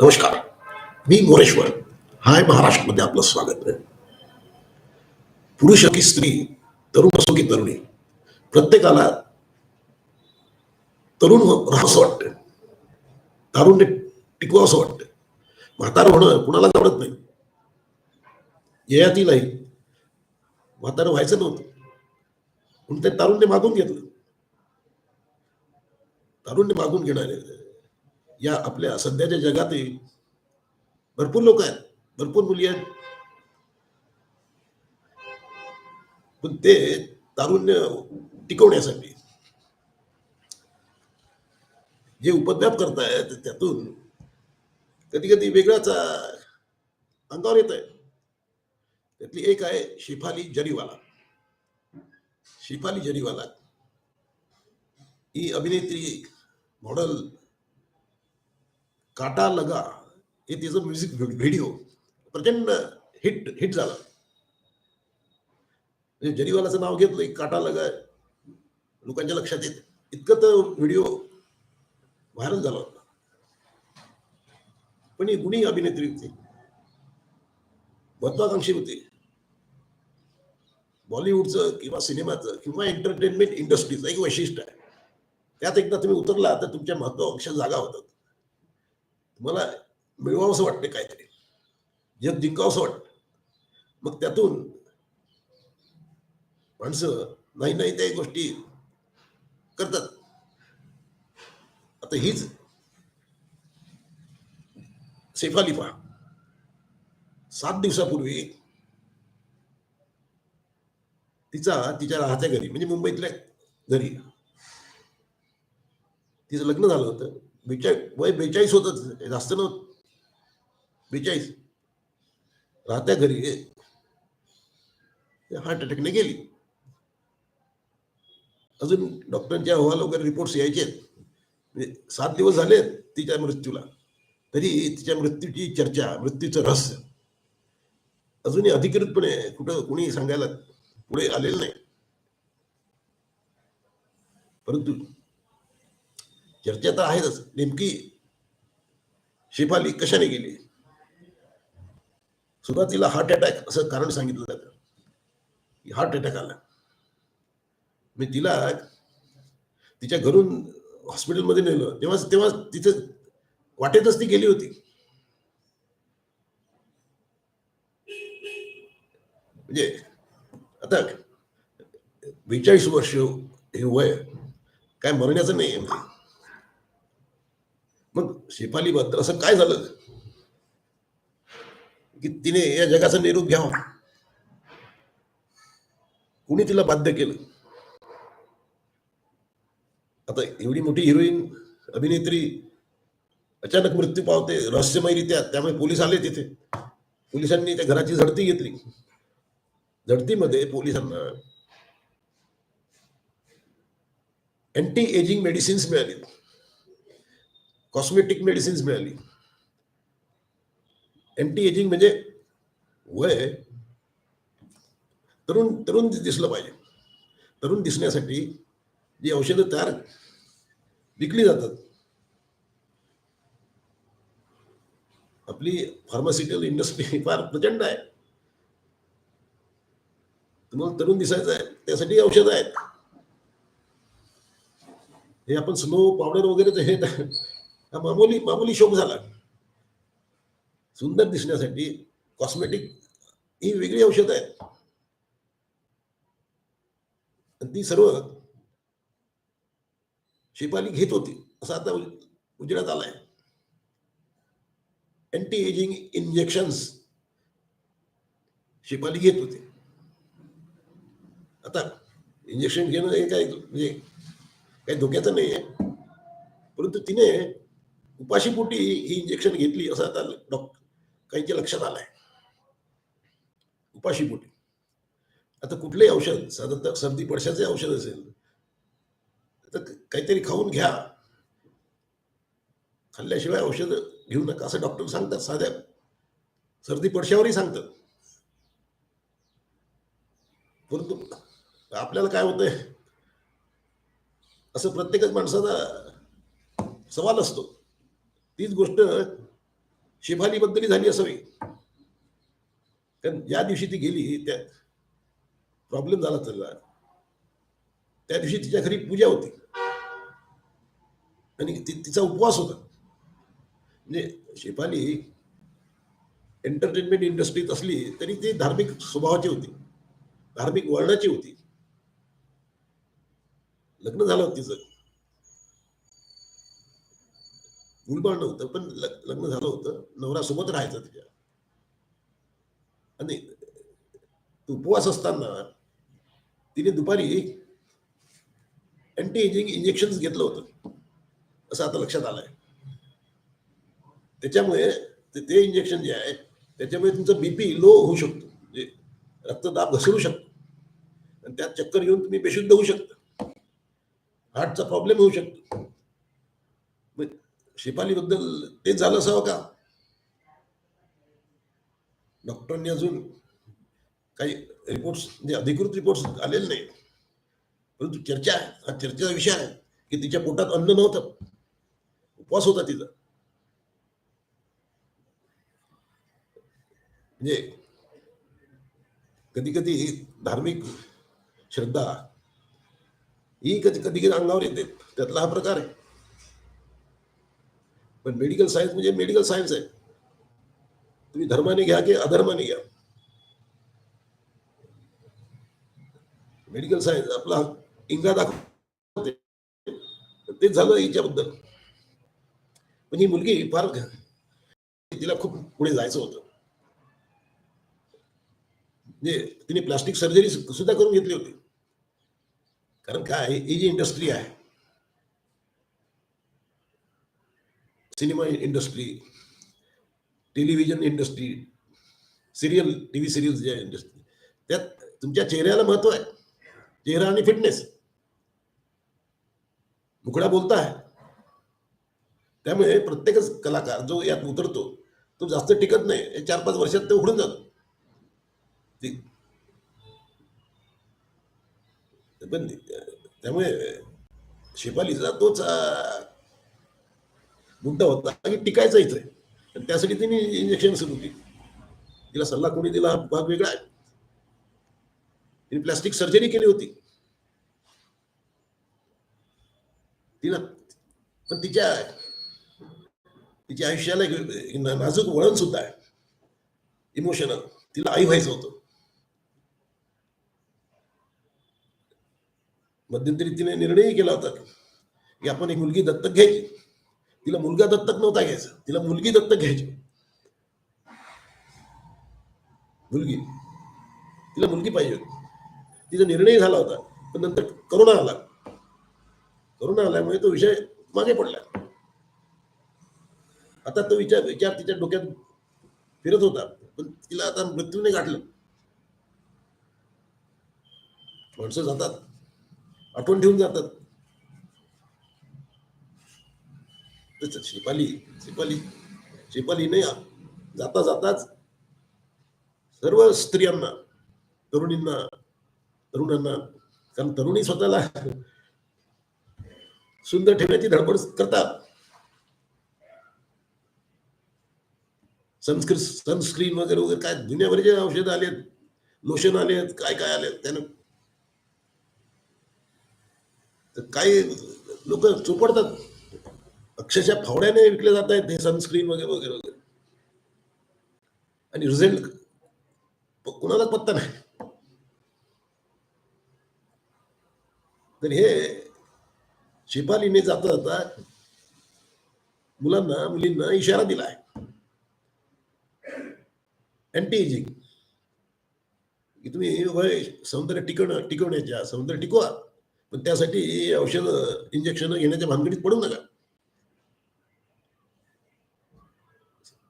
नमस्कार. मी मोरेश्वर. हाय महाराष्ट्रमध्ये आपलं स्वागत आहे. पुरुष की स्त्री तरुण असो की तरुणी प्रत्येकाला तरुण राहावं राहावंसं वाटतं तारुण्य टिकवावं असं वाटतं म्हातारं होणं कुणालाच आवडत नाही. ययातीलाही म्हातारं व्हायचं नव्हतं. म्हणून ते तारुण्य मागून घेतलं. तारुण्य मागून घेणारे या आपल्या सध्याच्या जगातही भरपूर लोक आहेत. भरपूर मुली आहेत. पण ते तारुण्य टिकवण्यासाठी जे उपद्व्याप करतायत त्यातून कधी कधी वेगळाच अंगावर येत आहे त्यातली एक आहे शेफाली जरीवाला. शिफाली जरीवाला. ही अभिनेत्री मॉडल काटा लगा हे तिचं म्युझिक व्हिडिओ प्रचंड हिट हिट झाला. म्हणजे जरीवालाचं नाव घेतलं काटा लगा लोकांच्या लक्षात येत इतकं तर व्हिडिओ व्हायरल झाला होता. पण ही गुणी अभिनेत्री होती. महत्वाकांक्षी होती. बॉलिवूडचं किंवा सिनेमाचं किंवा एंटरटेनमेंट इंडस्ट्रीचं एक वैशिष्ट्य आहे. त्यात एकदा तुम्ही उतरला तर तुमच्या महत्वाकांक्षा जागा होतात. मला मिळवावं असं वाटतं काहीतरी. जग जिंकावंसं वाटतं मग त्यातून माणसं नाही नाही त्या गोष्टी करतात. आता हीच सेफाली पहा सात दिवसापूर्वी तिचा तिच्या राहत्या घरी म्हणजे मुंबईतल्या घरी तिचं लग्न झालं होतं. बेचाळीस वय बेचाळीस होतच जास्त नव्हतं बेचाळीस राहत्या घरी. हार्ट अटॅकने गेली. अजून डॉक्टरांचे अहवाल वगैरे रिपोर्ट्स यायचे म्हणजे सात दिवस झाले तिच्या मृत्यूला. तरी तिच्या मृत्यूची चर्चा मृत्यूचं रहस्य. अजूनही अधिकृतपणे कुठं कुणी सांगायला पुढे आलेलं नाही. परंतु चर्चा तर आहेतच. नेमकी शेफाली कशाने गेली? सुरुवातीला हार्ट अटॅक असं कारण सांगितलं जातं. की हार्ट अटॅक आला. मी तिला तिच्या घरून हॉस्पिटलमध्ये नेलं. तेव्हा तेव्हा तिचं वाटेतच ती गेली होती. म्हणजे आता बेचाळीस वर्ष हे वय काय मरण्याचं नाही आहे. मग शेफाली बद्दल असं काय झालं? की तिने या जगाचा निरोप घ्यावा. कुणी तिला बाध्य केलं? आता एवढी मोठी हिरोईन अभिनेत्री अचानक मृत्यू पावते रहस्यमयरित्या त्यामुळे पोलीस आले तिथे. पोलिसांनी त्या घराची झडती घेतली. झडतीमध्ये पोलिसांना अँटी एजिंग मेडिसिन्स मिळाली. कॉस्मेटिक मेडिसिन्स मिळाली. एंटी एजिंग म्हणजे वय तरुण तरुण दिसलं पाहिजे. तरुण दिसण्यासाठी जी औषधं तयार विकली जातात. आपली फार्मास्युटिकल इंडस्ट्री फार प्रचंड आहे. तुम्हाला तरुण दिसायचं आहे त्यासाठी औषधं आहेत. हे आपण स्नो पावडर वगैरे हे हा मामूली मामूली शोक झाला. सुंदर दिसण्यासाठी कॉस्मेटिक ही वेगळी औषधं आहेत. ती सर्व शिपाली घेत होती. असं आता उजेडात आलाय. अँटी एजिंग इंजेक्शन्स शिपाली घेत होते. आता इंजेक्शन घेणं हे काय म्हणजे काही धोक्याचं नाही आहे परंतु तिने उपाशीपोटी ही इंजेक्शन घेतली असं आता डॉक्टर काहीच्या लक्षात आलंय. उपाशीपोटी आता कुठलंही औषध साधारणतः सर्दी पडशाचे औषध असेल तर काहीतरी खाऊन घ्या. खाल्ल्याशिवाय औषध घेऊ नका असं डॉक्टर सांगतात साध्या सर्दी पडशावरही सांगतात. परंतु आपल्याला काय होतंय? असं प्रत्येकच माणसाचा सवाल असतो. तीच गोष्ट शिफालीबद्दलही झाली असावी. कारण ज्या दिवशी ती गेली त्या प्रॉब्लेम झाला त्याला. त्या दिवशी तिच्या घरी पूजा होती. आणि ति- तिचा उपवास होता. म्हणजे शेफाली एंटरटेनमेंट इंडस्ट्रीत असली तरी ती धार्मिक स्वभावाची होती. धार्मिक वळणाची होती. लग्न झालं तिचं. मुलबाळ नव्हतं पण लग्न झालं होतं. नवरा सोबत राहायचा तिच्या आणि उपवास असताना तिने दुपारी अँटी एजिंग इंजेक्शन घेतलं होतं. असं आता लक्षात आलंय. त्याच्यामुळे ते- ते इंजेक्शन जे आहे त्याच्यामुळे तुमचं बीपी लो होऊ शकतो. म्हणजे रक्तदाब घसरू शकतो. आणि त्यात चक्कर येऊन तुम्ही बेशुद्ध होऊ शकता. हार्टचा प्रॉब्लेम होऊ शकतो. शिपालीबद्दल तेच झालं असावं हो का? डॉक्टरांनी अजून काही रिपोर्ट्स म्हणजे अधिकृत रिपोर्ट्स आलेले नाही. परंतु चर्चा आहे हा चर्चेचा विषय आहे की तिच्या पोटात अन्न नव्हतं. उपवास होता तिचा. म्हणजे कधी कधी धार्मिक श्रद्धा ही कधी कधी कधी अंगावर येते. त्यातला हा प्रकार आहे. पण मेडिकल सायन्स म्हणजे मेडिकल सायन्स आहे. तुम्ही धर्माने घ्या की अधर्माने घ्या. मेडिकल सायन्स आपला इंगा दाखवते. तेच झालं हिच्याबद्दल पण ही मुलगी फार तिला खूप पुढे जायचं होतं. म्हणजे तिने प्लास्टिक सर्जरी सुद्धा करून घेतली होती. कारण काय ही जी इंडस्ट्री आहे cinema industry television industry serial T V serial ज्या इंडस्ट्री त्यात तुमच्या चेहऱ्याला महत्त्व आहे. चेहरा आणि फिटनेस मुकडा बोलता आहे. त्यामुळे प्रत्येकच कलाकार जो यात उतरतो तो जास्त टिकत नाही. चार पाच वर्षात ते उघडून जातो. ते- पण त्यामुळे शेफालीचा तोच मुद्दा होता की टिकायचा इथे. त्यासाठी तिने इंजेक्शन सुरू केली. तिला सल्ला कोणी दिला हा भाग वेगळा आहे. तिने प्लास्टिक सर्जरी केली होती. तिला पण तिच्या तिच्या आयुष्याला एक नाजूक वळण सुद्धा आहे. इमोशनल तिला आई व्हायचं होतं. मध्यंतरी तिने निर्णयही केला होता की आपण एक मुलगी दत्तक घ्यायची. तिला मुलगा दत्तक नव्हता घ्यायचा. तिला मुलगी दत्तक घ्यायची. मुलगी. तिला मुलगी पाहिजे होती. तिचा निर्णय झाला होता. पण नंतर करोना आला. करोना आल्यामुळे तो विषय मागे पडला. आता तो विचार विचार तिच्या डोक्यात फिरत होता. पण तिला आता मृत्यूने गाठलं. माणसं जातात. आठवण ठेवून जातात. शेपाली शिपाली शिपाली नाही जाता जाताच सर्व स्त्रियांना तरुणींना तरुणांना कारण तरुणी स्वतःला सुंदर ठेवण्याची धडपड करतात सनस्क्रीन सनस्क्रीन वगैरे वगैरे काय दुनियाभरचे औषध आलेत लोशन आलेत काय काय आलेत त्यानं काही लोक चोपडतात अक्षरशः फावड्याने विकले जात आहेत हे सनस्क्रीन वगैरे वगैरे वगैरे. आणि रिझल्ट कुणालाच पत्ता नाही. तर हे शिपालीने जाता जाता मुलांना मुलींना इशारा दिला आहे. अँटी एजिंग की तुम्ही वय सौंदर्य टिकवणं टिकवण्याच्या सौंदर्य टिकवा. पण त्यासाठी औषध इंजेक्शन घेण्याच्या भानगडीत पडू नका.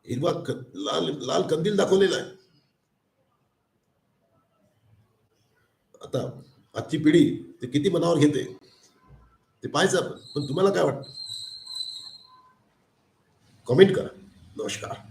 हिरवा क- लाल लाल कंदील दाखवलेला आहे. आता आजची पिढी ते किती मनावर घेते ते पाहायचं आपण. पण तुम्हाला काय वाटतं? कमेंट करा. नमस्कार.